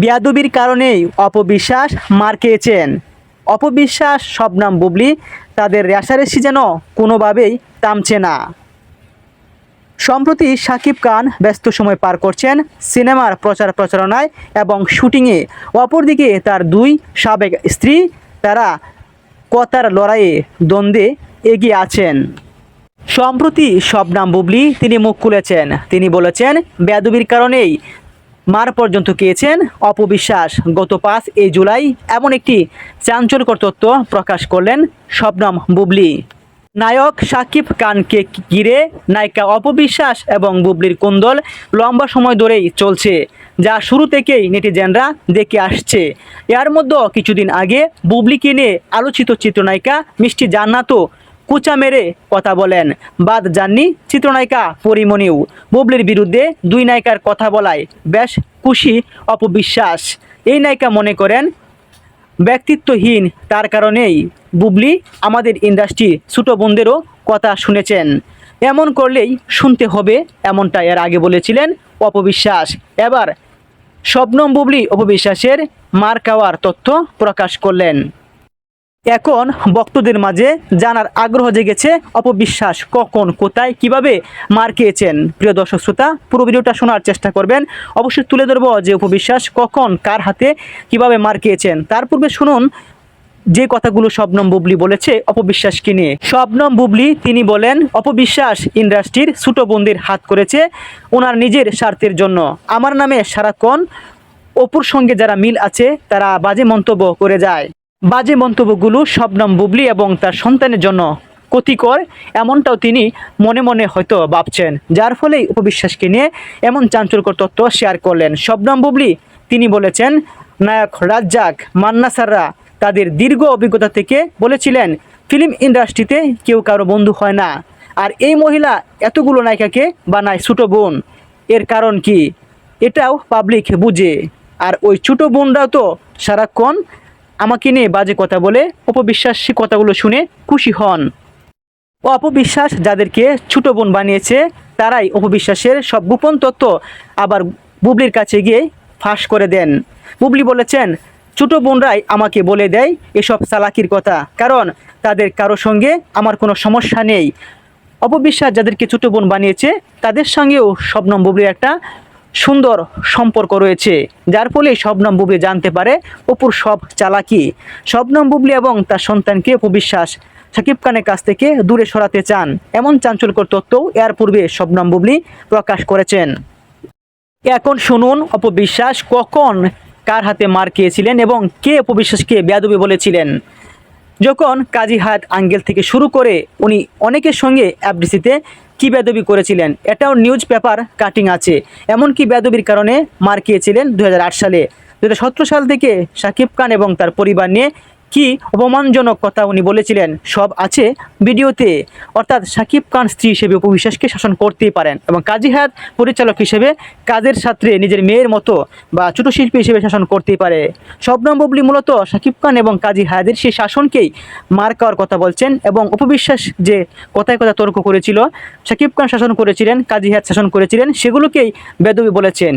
বেয়াদবির কারণেই অপবিশ্বাস মার খেয়েছেন। অপবিশ্বাস শবনাম বুবলি, তাদের রেশারেশি যেন কোনোভাবেই থামছে না। সম্প্রতি শাকিব খান ব্যস্ত সময় পার করছেন সিনেমার প্রচার প্রচারণায় এবং শুটিংয়ে। অপরদিকে তার দুই সাবেক স্ত্রী, তারা কথার লড়াইয়ে দ্বন্দ্বে এগিয়ে আছেন। সম্প্রতি শবনাম বুবলি তিনি মুখ খুলেছেন। তিনি বলেছেন বেদবির কারণেই মার পর্যন্ত খেয়েছেন। অপবিশ্বাস গত পাঁচ এই জুলাই এমন একটি চাঞ্চল্যকর তথ্য প্রকাশ করলেন শবনম বুবলি। নায়ক সাকিব খানকে ঘিরে নায়িকা অপবিশ্বাস এবং বুবলির কুন্দল লম্বা সময় ধরেই চলছে, যা শুরু থেকেই নেটিজেনরা দেখে আসছে। এর মধ্যে কিছুদিন আগে বুবলিকে নিয়ে আলোচিত চিত্রনায়িকা মিষ্টি জান্নাতও কুচা মেরে কথা বলেন। বাদ যাননি চিত্রনায়িকা পরিমণিও। বুবলির বিরুদ্ধে দুই নায়িকার কথা বলায় বেশ খুশি অপবিশ্বাস। এই নায়িকা মনে করেন, ব্যক্তিত্বহীন তার কারণেই বুবলি আমাদের ইন্ডাস্ট্রি ছোটো বোনদেরও কথা শুনেছেন। এমন করলেই শুনতে হবে এমনটা এর আগে বলেছিলেন অপবিশ্বাস। এবার শবনম বুবলি অপবিশ্বাসের মার খাওয়ার তথ্য প্রকাশ করলেন। এখন ভক্তদের মাঝে জানার আগ্রহ জেগেছে অপবিশ্বাস। কখন, কোথায়, কীভাবে মার খেয়েছেন? প্রিয় দর্শক শ্রোতা, পুরো ভিডিওটা শোনার চেষ্টা করবেন। অবশ্যই তুলে ধরবো যে অপবিশ্বাস কখন, কার হাতে, কীভাবে মার খেয়েছেন। তার পূর্বে শুনুন যে কথাগুলো শবনম বুবলি বলেছে অপবিশ্বাসকে নিয়ে। শবনম বুবলি, তিনি বলেন, অপবিশ্বাস ইন্ডাস্ট্রির ছোটো বন্দির হাত করেছে ওনার নিজের স্বার্থের জন্য। আমার নামে সারাক্ষণ অপুর সঙ্গে যারা মিল আছে, তারা বাজে মন্তব্য করে যায়। বাজে মন্তব্যগুলো শবনম বুবলি এবং তার সন্তানের জন্য ক্ষতিকর, এমনটাও তিনি মনে মনে হয়তো ভাবছেন, যার ফলেই উপবিশ্বাসকে নিয়ে এমন চাঞ্চল্যকর তথ্য শেয়ার করলেন। শবনম বুবলি, তিনি বলেছেন, নায়ক রাজ্জাক, মান্না সাররা তাদের দীর্ঘ অভিজ্ঞতা থেকে বলেছিলেন, ফিল্ম ইন্ডাস্ট্রিতে কেউ কারও বন্ধু হয় না, আর এই মহিলা এতগুলো নায়িকাকে বানায় ছোটো বোন। এর কারণ কি? এটাও পাবলিক বুঝে। আর ওই ছোটো বোনরাও তো সারাক্ষণ আমাকে নিয়ে বাজে কথা বলে অপবিশ্বাস কথাগুলো শুনে খুশি হন। ও অপবিশ্বাস যাদেরকে ছোটো বোন বানিয়েছে, তারাই অপবিশ্বাসের সব গোপন তথ্য আবার বুবলির কাছে গিয়ে ফাঁস করে দেন। বুবলি বলেছেন, ছোটো বোনরাই আমাকে বলে দেয় এসব চালাকির কথা, কারণ তাদের কারও সঙ্গে আমার কোনো সমস্যা নেই। অপবিশ্বাস যাদেরকে ছোটো বোন বানিয়েছে, তাদের সঙ্গেও শবনম বুবলির একটা সুন্দর সম্পর্ক রয়েছে, যার ফলে শবনম বুবলি জানতে পারে অপুর সব চালাকি। শবনম বুবলি এবং তার সন্তানকে অপবিশ্বাস সাকিব খানের কাছ থেকে দূরে সরাতে চান। এমন চাঞ্চল্যকর তথ্যও এর পূর্বে শবনম বুবলি প্রকাশ করেছেন। এখন শুনুন, অপবিশ্বাস কখন কার হাতে মার খেয়েছিলেন এবং কে অপবিশ্বাসকে বেয়াদবি বলেছিলেন। যখন কাজী হায়াত আঙ্গেল থেকে শুরু করে উনি অনেকের সঙ্গে এফডিসিতে কী বেদবি করেছিলেন? এটাও নিউজ পেপার কাটিং আছে। এমন কি বেদবির কারণে মার খেয়েছিলেন দু হাজার আট সালে। দুই হাজার সতেরো সাল থেকে সাকিব খান এবং তার পরিবার নিয়ে কি অপমানজনক কথা উনি বলেছিলেন? সব আছে ভিডিওতে। অর্থাৎ সাকিব খান স্ত্রী হিসেবে উপবিশ্বাসকে শাসন করতেই পারেন এবং কাজী হায়াত পরিচালক হিসেবে কাজের সাথে নিজের মেয়ের মতো বা ছোট শিল্পী হিসেবে শাসন করতেই পারে। শবনম বুবলি মূলত সাকিব খান এবং কাজী হায়াদের সেই শাসনকেই মার খাওয়ার কথা বলছেন এবং উপবিশ্বাস যে কথায় কথা তর্ক করেছিল, সাকিব খান শাসন করেছিলেন, কাজী হায়াত শাসন করেছিলেন, সেগুলোকেই বেদবি বলেছেন।